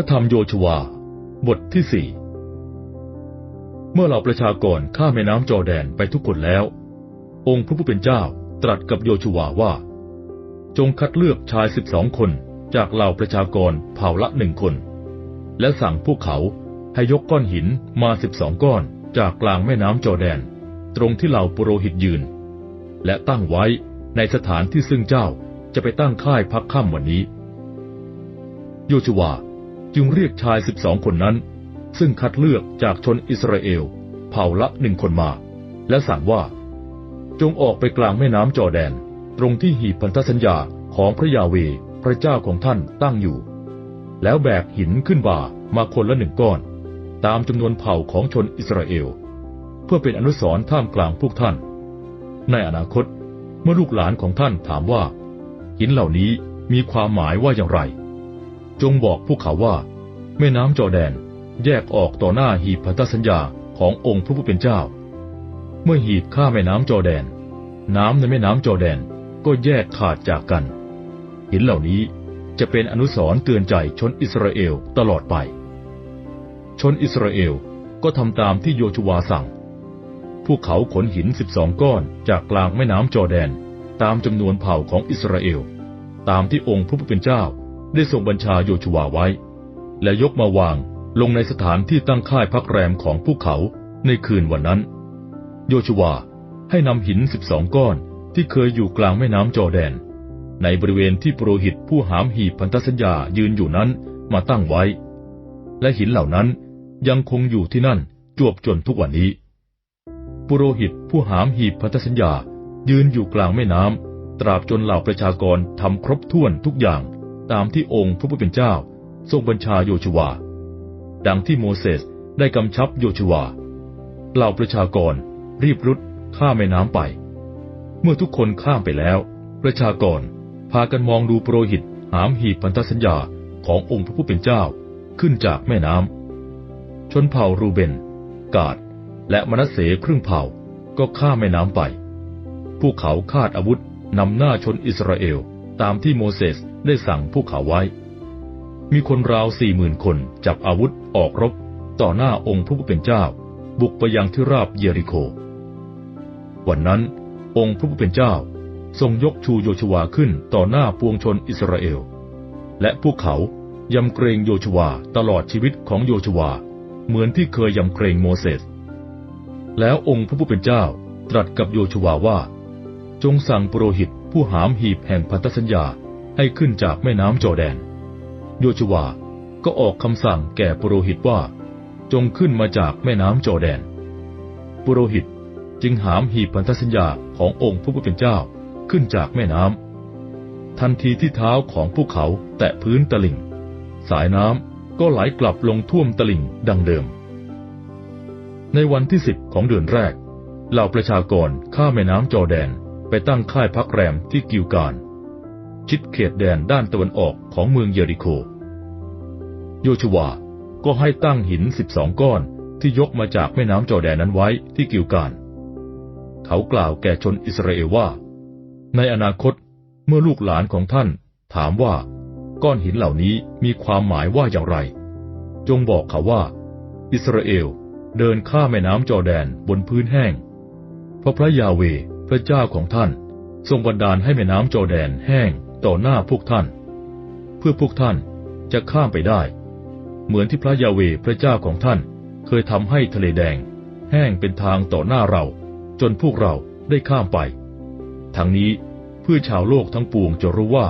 ระธรรมโยชวา บทที่สี่เมื่อเหล่าประชากรข้าแม่น้ำจอแดนไปทุกคนแล้ว องค์พระผู้เป็นเจ้าตรัสกับโยชวาว่า จงคัดเลือกชายสิบสองคนจากเหล่าประชากรเผ่าละหนึ่งคน และสั่งพวกเขาให้ยกก้อนหินมาสิบสองก้อนจากกลางแม่น้ำจอแดน ตรงที่เหล่าปุโรหิตยืน และตั้งไว้ในสถานที่ซึ่งเจ้าจะไปตั้งค่ายพักค่ำวันนี้ โยชวา จึงเรียกชายสิบสองคนนั้น ซึ่งคัดเลือกจากชนอิสราเอล เผ่าละหนึ่งคนมา และสั่งว่า จงออกไปกลางแม่น้ำจอแดน ตรงที่หีบพันธสัญญาของพระยาเวพระเจ้าของท่านตั้งอยู่ แล้วแบกหินขึ้นบ่ามาคนละหนึ่งก้อน ตามจำนวนเผ่าของชนอิสราเอล เพื่อเป็นอนุสรณ์ท่ามกลางพวกท่าน ในอนาคตเมื่อลูกหลานของท่านถามว่า หินเหล่านี้มีความหมายว่าอย่างไร จงบอกพวกเขาว่า แม่น้ำจอแดน แยกออกต่อหน้าหีบพันธสัญญาขององค์พระผู้เป็นเจ้า เมื่อหีบข้าแม่น้ำจอแดน น้ำในแม่น้ำจอแดนก็แยกขาดจากกัน หินเหล่านี้จะเป็นอนุสรณ์เตือนใจชนอิสราเอลตลอดไป ชนอิสราเอลก็ทำตามที่โยชูวาสั่ง พวกเขาขนหินสิบสองก้อนจากกลางแม่น้ำจอแดน ตามจำนวนเผ่าของอิสราเอล ตามที่องค์พระผู้เป็นเจ้า ได้ทรงบัญชาโยชวาไว้ และยกมาวางลงในสถานที่ตั้งค่ายพักแรมของพวกเขาในคืนวันนั้น โยชวาให้นำหินสิบสองก้อนที่เคยอยู่กลางแม่น้ำจอแดน ในบริเวณที่ปุโรหิตผู้หามหีบพันธสัญญายืนอยู่นั้นมาตั้งไว้ และหินเหล่านั้นยังคงอยู่ที่นั่นจวบจนทุกวันนี้ ปุโรหิตผู้หามหีบพันธสัญญายืนอยู่กลางแม่น้ำตราบจนเหล่าประชากรทำครบถ้วนทุกอย่าง ตามที่องค์พระผู้เป็นเจ้า ทรงบัญชาโยชวา ดังที่โมเสสได้กำชับโยชวาเหล่าประชากรรีบรุดข้ามแม่น้ำไป เมื่อทุกคนข้ามไปแล้ว ประชากรพากันมองดูโปรหิตหามหีบพันธสัญญาขององค์พระผู้เป็นเจ้าขึ้นจากแม่น้ำชนเผ่ารูเบน กาด และมนัสเสครึ่งเผ่าก็ข้ามแม่น้ำไป พวกเขาคาดอาวุธนำหน้าชนอิสราเอล ตามที่โมเสสได้สั่งพวกเขาไว้ มีคนราวสี่หมื่นคนจับอาวุธออกรบ ต่อหน้าองค์พระผู้เป็นเจ้า บุกไปยังที่ราบเยริโค วันนั้นองค์พระผู้เป็นเจ้าทรงยกชูโยชวาขึ้นต่อหน้าปวงชนอิสราเอล และพวกเขายำเกรงโยชวาตลอดชีวิตของโยชวา เหมือนที่เคยยำเกรงโมเสส แล้วองค์พระผู้เป็นเจ้าตรัสกับโยชวาว่า จงสั่งปุโรหิต ผู้หามหีบแห่งพันธสัญญาให้ขึ้นจากแม่น้ำจอแดน โยชวาก็ออกคำสั่งแก่ปุโรหิตว่า จงขึ้นมาจากแม่น้ำจอแดน ปุโรหิตจึงหามหีบพันธสัญญาขององค์พระผู้เป็นเจ้าขึ้นจากแม่น้ำทันทีที่เท้าของพวกเขาแตะพื้นตลิ่ง สายน้ำก็ไหลกลับลงท่วมตลิ่งดังเดิม ในวันที่สิบของเดือนแรกเหล่าประชากรข้าแม่น้ำจอแดน ไปตั้งค่ายพักแรมที่กิวการชิดเขตแดนด้านตะวันออกของเมืองเยริโค โยชวา ก็ให้ตั้งหินสิบสองก้อนที่ยกมาจากแม่น้ำจอแดนนั้นไว้ที่กิวการ เขากล่าวแก่ชนอิสราเอลว่า ในอนาคตเมื่อลูกหลานของท่านถามว่า ก้อนหินเหล่านี้มีความหมายว่าอย่างไร จงบอกเขาว่า อิสราเอลเดินข้ามแม่น้ำจอแดนบนพื้นแห้ง เพราะพระยาเว พระเจ้าของท่าน ทรงบันดาลให้แม่น้ำจอแดนแห้งต่อหน้าพวกท่าน เพื่อพวกท่านจะข้ามไปได้ เหมือนที่พระยาเวพระเจ้าของท่าน เคยทำให้ทะเลแดง แห้งเป็นทางต่อหน้าเรา จนพวกเราได้ข้ามไป ทั้งนี้เพื่อชาวโลกทั้งปวงจะรู้ว่า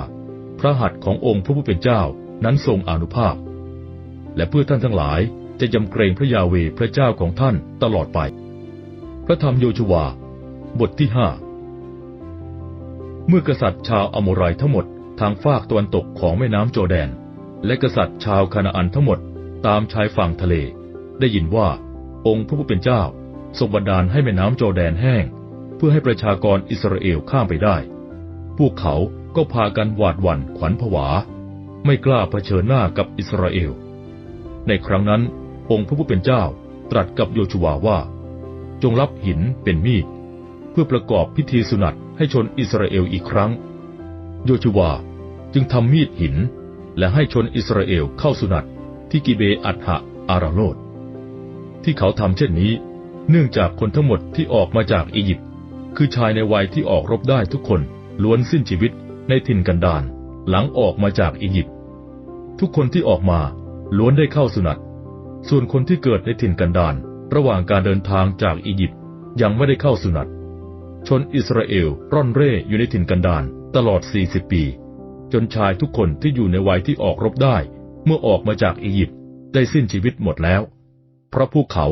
พระหัตถ์ขององค์พระผู้เป็นเจ้านั้นทรงอนุภาพ และเพื่อท่านทั้งหลายจะยำเกรงพระยาเวพระเจ้าของท่านตลอดไป พระธรรมโยชวา บทที่ห้าเมื่อกษัตริย์ชาวอโมไรทั้งหมดทางฝากตะวันตกของแม่น้ำโจแดน และกษัตริย์ชาวคานาอันทั้งหมดตามชายฝั่งทะเล ได้ยินว่าองค์พระผู้เป็นเจ้าทรงบันดาลให้แม่น้ำโจแดนแห้ง เพื่อให้ประชากรอิสราเอลข้ามไปได้ พวกเขาก็พากันหวาดหวั่นขวัญผวา ไม่กล้าเผชิญหน้ากับอิสราเอล ในครั้งนั้น องค์พระผู้เป็นเจ้าตรัสกับโยชูวาว่า จงรับหินเป็นมีด เพื่อประกอบพิธีสุนัตให้ชนอิสราเอลอีกครั้ง โยชูวาจึงทำมีดหิน และให้ชนอิสราเอลเข้าสุนัตที่กิเบอัฏฐะอาราโลดที่เขาทำเช่นนี้ เนื่องจากคนทั้งหมดที่ออกมาจากอียิปต์คือชายในวัยที่ออกรบได้ทุกคนล้วนสิ้นชีวิตในถิ่นกันดารหลังออกมาจากอียิปต์ทุกคนที่ออกมาล้วนได้เข้าสุนัตส่วนคนที่เกิดในถิ่นกันดารระหว่างการเดินทางจากอียิปต์ยังไม่ได้เข้าสุนัต ชนอิสราเอลร่อนเร่อยู่ในถิ่นกันดารตลอด 40 ปี จนชายทุกคนที่อยู่ในวัยที่ออกรบได้ เมื่อออกมาจากอียิปต์ได้สิ้นชีวิตหมดแล้ว เพราะพวกเขา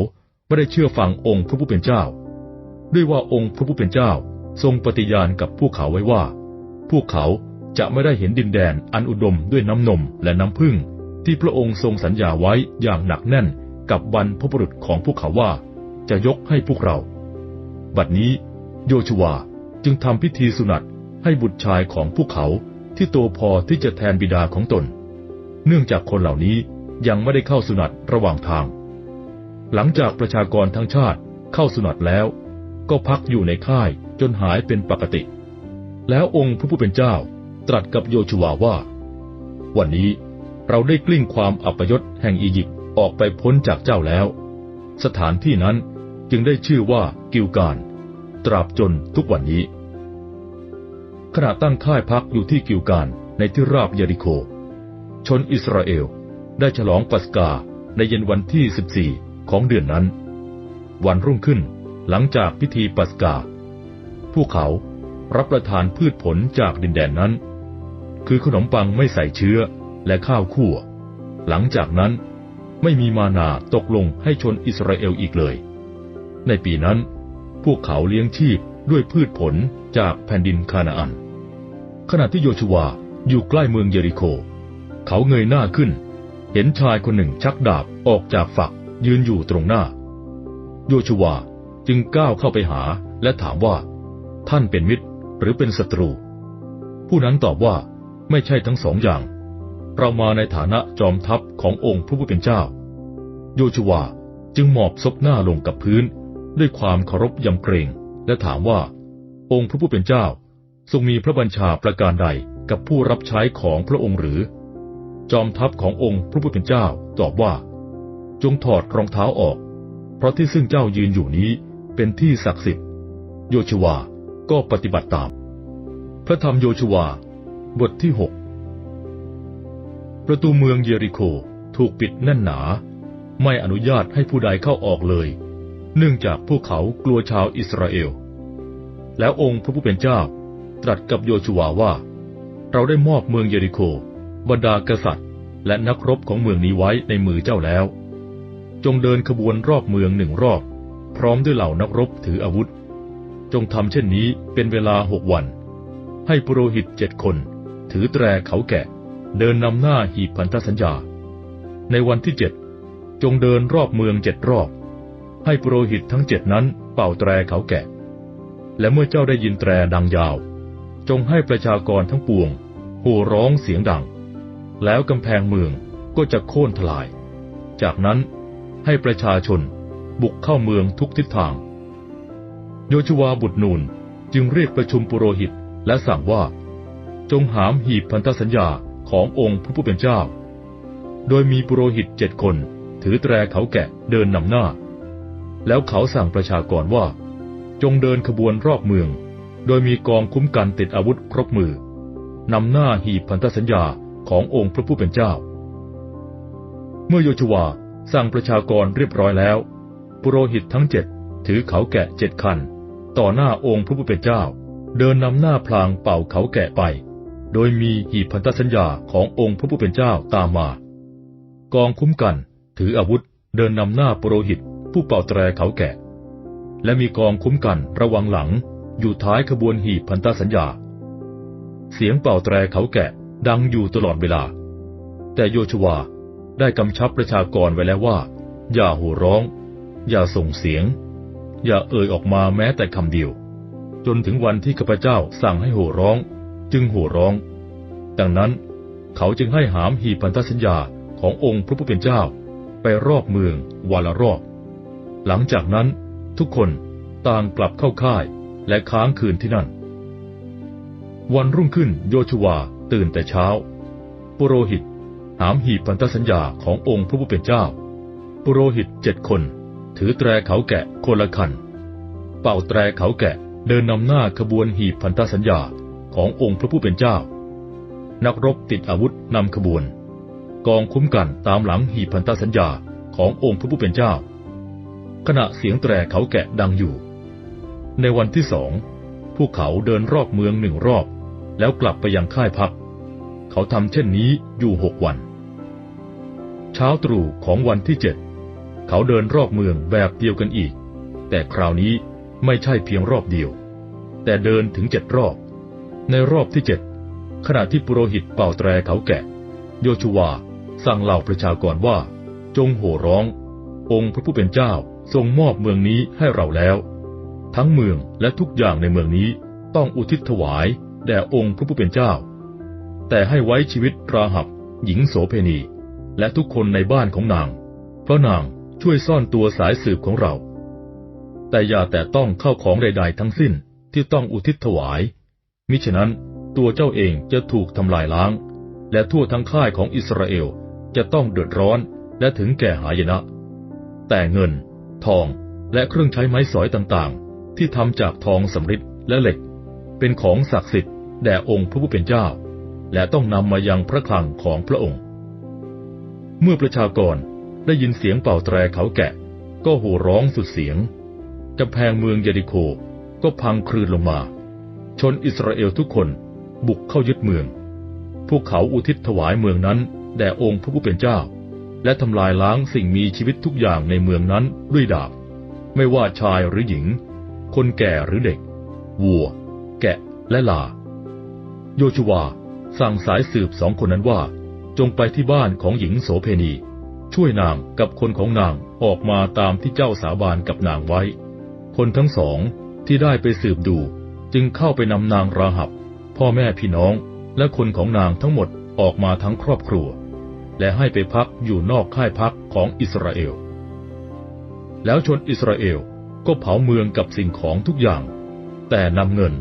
ไม่ได้เชื่อฟังองค์พระผู้เป็นเจ้า ด้วยว่าองค์พระผู้เป็นเจ้าทรงปฏิญาณกับพวกเขาไว้ว่า พวกเขาจะไม่ได้เห็นดินแดนอันอุดมด้วยน้ำนมและน้ำพึ่ง ที่พระองค์ทรงสัญญาไว้อย่างหนักแน่นกับบรรพบุรุษของพวกเขาว่า จะยกให้พวกเรา บัดนี้ โยชัวจึงทำพิธีสุนัตให้บุตรชายของพวกเขาที่โตพอที่จะแทนบิดาของตน เนื่องจากคนเหล่านี้ยังไม่ได้เข้าสุนัตระหว่างทาง หลังจากประชากรทั้งชาติเข้าสุนัตแล้ว ก็พักอยู่ในค่ายจนหายเป็นปกติ แล้วองค์พระผู้เป็นเจ้าตรัสกับโยชัวว่า วันนี้เราได้กลิ้งความอัปยศแห่งอียิปต์ออกไปพ้นจากเจ้าแล้ว สถานที่นั้นจึงได้ชื่อว่ากิลการ ตราบจนทุกวันนี้ ขณะตั้งค่ายพักอยู่ที่กิลการในที่ราบเยริโค ชนอิสราเอลได้ฉลองปัสกาในเย็นวันที่ 14 ของเดือนนั้น วันรุ่งขึ้นหลังจากพิธีปัสกา พวกเขารับประทานพืชผลจากดินแดนนั้น คือขนมปังไม่ใส่เชื้อและข้าวคั่ว หลังจากนั้นไม่มีมานาตกลงให้ชนอิสราเอลอีกเลย ในปีนั้น พวกเขาเลี้ยงชีพด้วยพืชผลจากแผ่นดินคานาอัน ขณะที่โยชัวอยู่ใกล้เมืองเยริโค เขาเงยหน้าขึ้น เห็นชายคนหนึ่งชักดาบออกจากฝักยืนอยู่ตรงหน้า โยชัวจึงก้าวเข้าไปหาและถามว่า ท่านเป็นมิตรหรือเป็นศัตรู ผู้นั้นตอบว่าไม่ใช่ทั้งสองอย่าง เรามาในฐานะจอมทัพขององค์พระผู้เป็นเจ้า โยชัวจึงหมอบซบหน้าลงกับพื้น ด้วยความเคารพยำเกรง และถามว่า องค์พระผู้เป็นเจ้า ทรงมีพระบัญชาประการใดกับผู้รับใช้ของพระองค์หรือ จอมทัพขององค์พระผู้เป็นเจ้าตอบว่า จงถอดรองเท้าออก เพราะที่ซึ่งเจ้ายืนอยู่นี้เป็นที่ศักดิ์สิทธิ์ โยชัวก็ปฏิบัติตาม พระธรรมโยชัวบทที่หกประตูเมืองเยริโคถูกปิดแน่นหนา ไม่อนุญาตให้ผู้ใดเข้าออกเลย เนื่องจากพวกเขากลัวชาวอิสราเอล แล้วองค์พระผู้เป็นเจ้า ตรัสกับโยชัวว่า เราได้มอบเมืองเยริโค บรรดากษัตริย์ และนักรบของเมืองนี้ไว้ในมือเจ้าแล้ว จงเดินขบวนรอบเมืองหนึ่งรอบ พร้อมด้วยเหล่านักรบถืออาวุธ จงทำเช่นนี้เป็นเวลาหกวัน ให้ปุโรหิตเจ็ดคน ถือแตรเขาแกะ เดินนำหน้าหีบพันธสัญญา ในวันที่เจ็ดจงเดินรอบเมืองเจ็ดรอบ ให้ปุโรหิตทั้งเจ็ดนั้นเป่าแตรเขาแกะ และเมื่อเจ้าได้ยินแตรดังยาว จงให้ประชากรทั้งปวงโห่ร้องเสียงดัง แล้วกำแพงเมืองก็จะโค่นทลาย จากนั้นให้ประชาชนบุกเข้าเมืองทุกทิศทาง โยชวาบุตรนูนจึงเรียกประชุมปุโรหิตและสั่งว่า จงหามหีบพันธสัญญาขององค์พระผู้เป็นเจ้า โดยมีปุโรหิตเจ็ดคนถือแตรเขาแกะเดินนำหน้า แล้วเขาสั่งประชากรว่า จงเดินขบวนรอบเมือง โดยมีกองคุ้มกันติดอาวุธครบมือนำหน้าหีบพันธสัญญาขององค์พระผู้เป็นเจ้า เมื่อโยชวาสั่งประชากรเรียบร้อยแล้ว ปุโรหิตทั้งเจ็ดถือเขาแกะเจ็ดคัน ต่อหน้าองค์พระผู้เป็นเจ้า เดินนำหน้าพลางเป่าเขาแกะไป โดยมีหีบพันธสัญญาขององค์พระผู้เป็นเจ้าตามมา กองคุ้มกันถืออาวุธเดินนำหน้าปรหิต ผู้เป่าแตรเขาแกะ และมีกองคุ้มกันระวังหลังอยู่ท้ายขบวนหีบพันธสัญญา เสียงเป่าแตรเขาแกะดังอยู่ตลอดเวลา แต่โยชวาได้กำชับประชากรไว้แล้วว่า อย่าโห่ร้อง อย่าส่งเสียง อย่าเอ่ยออกมาแม้แต่คำเดียว จนถึงวันที่ข้าพเจ้าสั่งให้โห่ร้อง จึงโห่ร้อง ดังนั้นเขาจึงให้หามหีบพันธสัญญาขององค์พระผู้เป็นเจ้า ไปรอบเมืองวันละรอบ หลังจากนั้น ทุกคนต่างกลับเข้าค่ายและค้างคืนที่นั่น วันรุ่งขึ้นโยชวาตื่นแต่เช้า ปุโรหิต หามหีบพันธสัญญาขององค์พระผู้เป็นเจ้า ปุโรหิตเจ็ดคน ถือแตรเขาแกะคนละคัน เป่าแตรเขาแกะเดินนำหน้าขบวนหีบพันธสัญญาขององค์พระผู้เป็นเจ้า นักรบติดอาวุธนำขบวน กองคุ้มกันตามหลังหีบพันธสัญญาขององค์พระผู้เป็นเจ้า ขณะเสียงแตรเขาแกะดังอยู่ ในวันที่สองพวกเขาเดินรอบเมืองหนึ่งรอบ แล้วกลับไปยังค่ายพัก เขาทำเช่นนี้อยู่หกวัน เช้าตรู่ของวันที่เจ็ดเขาเดินรอบเมืองแบบเดียวกันอีก แต่คราวนี้ไม่ใช่เพียงรอบเดียว แต่เดินถึงเจ็ดรอบ ในรอบที่เจ็ดขณะที่ปุโรหิตเป่าแตรเขาแกะ โยชูวาสั่งเหล่าประชากรว่า จงโห่ร้อง องค์พระผู้เป็นเจ้า ทรงมอบเมืองนี้ให้เราแล้ว ทั้งเมืองและทุกอย่างในเมืองนี้ต้องอุทิศถวายแด่องค์พระผู้เป็นเจ้า แต่ให้ไว้ชีวิตราหับ หญิงโสเพณี และทุกคนในบ้านของนาง เพราะนางช่วยซ่อนตัวสายสืบของเรา แต่อย่าแต่ต้องเข้าของใด ๆ ทั้งสิ้นที่ต้องอุทิศถวาย มิฉะนั้นตัวเจ้าเองจะถูกทำลายล้าง และทั่วทั้งค่ายของอิสราเอลจะต้องเดือดร้อนและถึงแก่หายนะ แต่เงิน ทอง และเครื่องใช้ไม้สอยต่างๆ ที่ทำจากทองสำริดและเหล็ก เป็นของศักดิ์สิทธิ์แด่องค์พระผู้เป็นเจ้า และต้องนำมายังพระคลังของพระองค์ เมื่อประชากรได้ยินเสียงเป่าแตรเขาแกะ ก็โห่ร้องสุดเสียงกำแพงเมืองเยริโคก็พังคลืนลงมา ชนอิสราเอลทุกคนบุกเข้ายึดเมือง พวกเขาอุทิศถวายเมืองนั้นแด่องค์พระผู้เป็นเจ้า และทำลายล้างสิ่งมีชีวิตทุกอย่างในเมืองนั้นด้วยดาบ ไม่ว่าชายหรือหญิง คนแก่หรือเด็ก วัว แกะและลา โยชูวาสั่งสายสืบสองคนนั้นว่า จงไปที่บ้านของหญิงโสเพณี ช่วยนางกับคนของนางออกมาตามที่เจ้าสาบานกับนางไว้ คนทั้งสองที่ได้ไปสืบดู จึงเข้าไปนำนางราหับ พ่อแม่พี่น้องและคนของนางทั้งหมดออกมาทั้งครอบครัว และให้ไปพักอยู่นอกค่ายพักของอิสราเอล แล้วชนอิสราเอลก็เผาเมืองกับสิ่งของทุกอย่าง แต่นำเงิน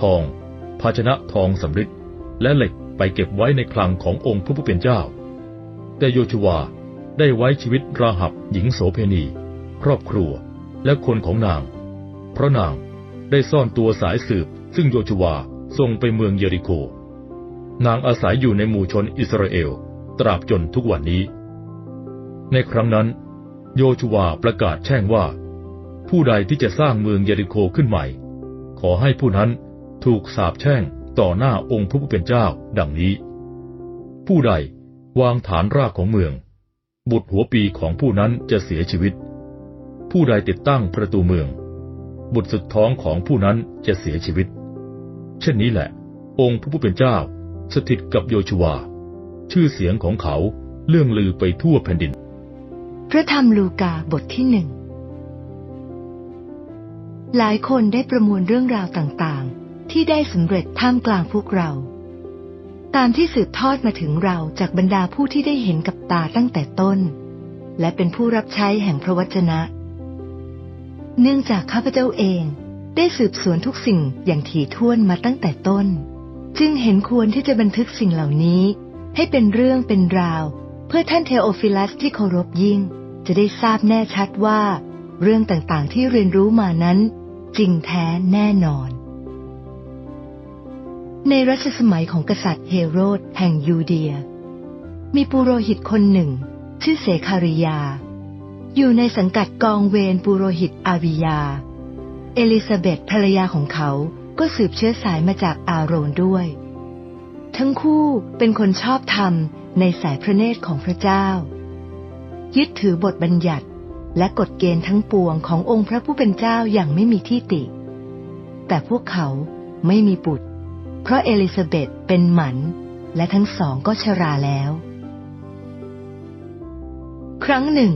ทอง ภาชนะทองสำริดและเหล็กไปเก็บไว้ในคลังขององค์พระผู้เป็นเจ้า แต่โยชวาได้ไว้ชีวิตราหับหญิงโสเพณี ครอบครัวและคนของนาง เพราะนางได้ซ่อนตัวสายสืบ ซึ่งโยชวาส่งไปเมืองเยริโค นางอาศัยอยู่ในหมู่ชนอิสราเอล ตราบจนทุกวันนี้ ในครั้งนั้น โยชูวาประกาศแช่งว่า ผู้ใดที่จะสร้างเมืองเยริโคขึ้นใหม่ ขอให้ผู้นั้นถูกสาปแช่งต่อหน้าองค์พระผู้เป็นเจ้าดังนี้ ผู้ใดวางฐานรากของเมือง บุตรหัวปีของผู้นั้นจะเสียชีวิต ผู้ใดติดตั้งประตูเมือง บุตรสุดท้องของผู้นั้นจะเสียชีวิต เช่นนี้แหละ องค์พระผู้เป็นเจ้าสถิตกับโยชูวา ชื่อเสียงของเขาเลื่องลือไปทั่วแผ่นดิน พระธรรมลูกาบทที่หนึ่งหลายคนได้ประมวลเรื่องราวต่างๆ ที่ได้สำเร็จท่ามกลางพวกเรา ตามที่สืบทอดมาถึงเราจากบรรดาผู้ที่ได้เห็นกับตาตั้งแต่ต้น และเป็นผู้รับใช้แห่งพระวจนะ เนื่องจากข้าพเจ้าเองได้สืบสวนทุกสิ่งอย่างถี่ถ้วนมาตั้งแต่ต้น จึงเห็นควรที่จะบันทึกสิ่งเหล่านี้ ให้เป็นเรื่องเป็นราว เพื่อท่านเทโอฟิลัสที่เคารพยิ่ง จะได้ทราบแน่ชัดว่า เรื่องต่างๆที่เรียนรู้มานั้น จริงแท้แน่นอน ในรัชสมัยของกษัตริย์เฮโรดแห่งยูเดีย มีปุโรหิตคนหนึ่ง ชื่อเสคาริยา อยู่ในสังกัดกองเวรปุโรหิตอาบิยา เอลิซาเบธภรรยาของเขาก็สืบเชื้อสายมาจากอาโรนด้วย ทั้งคู่เป็นคนชอบธรรมในสายพระเนตรของพระเจ้า ยึดถือบทบัญญัติและกฎเกณฑ์ทั้งปวงขององค์พระผู้เป็นเจ้าอย่างไม่มีที่ติ แต่พวกเขาไม่มีบุตร เพราะเอลิซาเบธเป็นหมัน และทั้งสองก็ชราแล้ว ครั้งหนึ่ง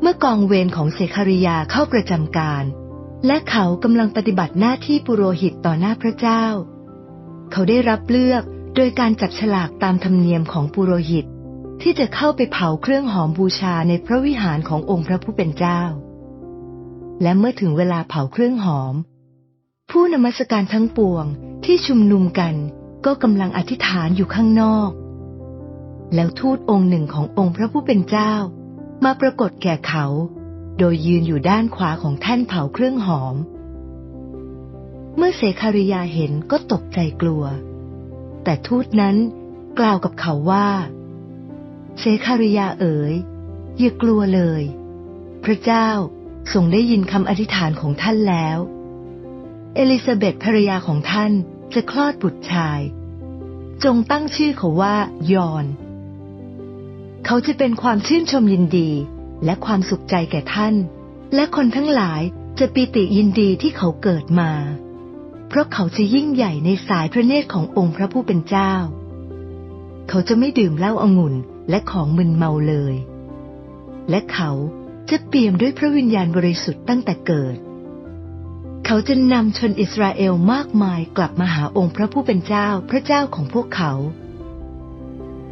เมื่อกองเวรของเสคาริยาเข้าประจำการ และเขากำลังปฏิบัติหน้าที่ปุโรหิตต่อหน้าพระเจ้า เขาได้รับเลือก โดยการจับฉลากตามธรรมเนียมของปุโรหิต ที่จะเข้าไปเผาเครื่องหอมบูชาในพระวิหารขององค์พระผู้เป็นเจ้า และเมื่อถึงเวลาเผาเครื่องหอม ผู้นมัสการทั้งปวงที่ชุมนุมกันก็กำลังอธิษฐานอยู่ข้างนอก แล้วทูตองค์หนึ่งขององค์พระผู้เป็นเจ้า มาปรากฏแก่เขา โดยยืนอยู่ด้านขวาของแท่นเผาเครื่องหอม เมื่อเสคาริยาเห็นก็ตกใจกลัว แต่ทูตนั้น กล่าวกับเขาว่าเสคาริยาเอ๋ยอย่ากลัวเลย พระเจ้าทรงได้ยินคำอธิษฐานของท่านแล้ว เอลิซาเบธภรรยาของท่านจะคลอดบุตรชาย จงตั้งชื่อเขาว่ายอน เขาจะเป็นความชื่นชมยินดีและความสุขใจแก่ท่าน และคนทั้งหลายจะปีติยินดีที่เขาเกิดมา เพราะเขาจะยิ่งใหญ่ในสายพระเนตรขององค์พระผู้เป็นเจ้า เขาจะไม่ดื่มเหล้าองุ่นและของมึนเมาเลย และเขาจะเปี่ยมด้วยพระวิญญาณบริสุทธิ์ตั้งแต่เกิด เขาจะนำชนอิสราเอลมากมายกลับมาหาองค์พระผู้เป็นเจ้าพระเจ้าของพวกเขา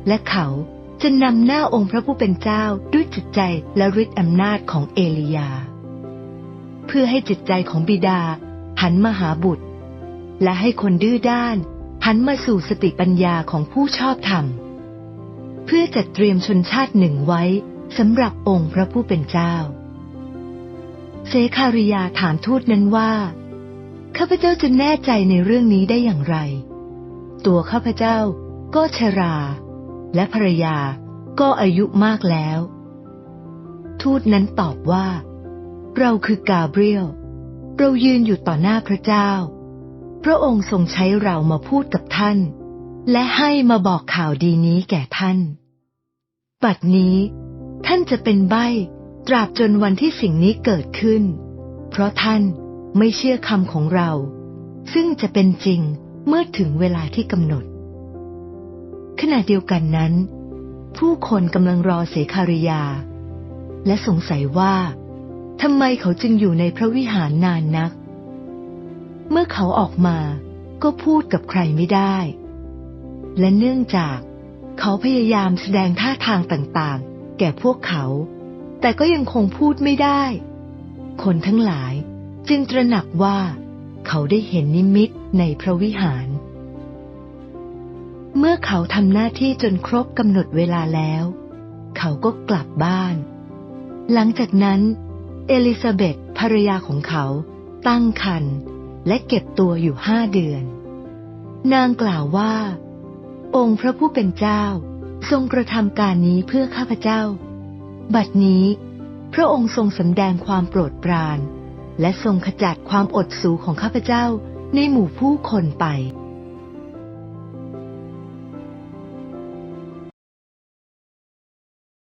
และเขาจะนำหน้าองค์พระผู้เป็นเจ้าด้วยจิตใจและฤทธิอำนาจของเอลียา เพื่อให้จิตใจของบิดาหันมาหาบุตร และให้คนดื้อด้านหันมาสู่สติปัญญาของผู้ชอบธรรม เพื่อจัดเตรียมชนชาติหนึ่งไว้สำหรับองค์พระผู้เป็นเจ้า เซคาริยาถามทูตนั้นว่า ข้าพเจ้าจะแน่ใจในเรื่องนี้ได้อย่างไร ตัวข้าพเจ้าก็ชรา และภรรยาก็อายุมากแล้ว ทูตนั้นตอบว่า เราคือกาเบรียล เรายืนอยู่ต่อหน้าพระเจ้า พระองค์ทรงใช้เรามาพูดกับท่าน และให้มาบอกข่าวดีนี้แก่ท่าน บัดนี้ ท่านจะเป็นใบ้ตราบจนวันที่สิ่งนี้เกิดขึ้น เพราะท่านไม่เชื่อคำของเรา ซึ่งจะเป็นจริงเมื่อถึงเวลาที่กำหนด ขณะเดียวกันนั้น ผู้คนกำลังรอเสคาริยา และสงสัยว่าทำไมเขาจึงอยู่ในพระวิหารนานนัก เมื่อเขาออกมาก็พูดกับใครไม่ได้ และเนื่องจากเขาพยายามแสดงท่าทางต่างๆ แก่พวกเขา แต่ก็ยังคงพูดไม่ได้ คนทั้งหลายจึงตระหนักว่า เขาได้เห็นนิมิตในพระวิหาร เมื่อเขาทำหน้าที่จนครบกำหนดเวลาแล้ว เขาก็กลับบ้าน หลังจากนั้น เอลิซาเบธภรรยาของเขาตั้งครรภ์ และเก็บตัวอยู่ห้าเดือน นางกล่าวว่า องค์พระผู้เป็นเจ้าทรงกระทำการนี้เพื่อข้าพเจ้า บัดนี้ พระองค์ทรงสำแดงความโปรดปราน และทรงขจัดความอดสูของข้าพเจ้าในหมู่ผู้คนไป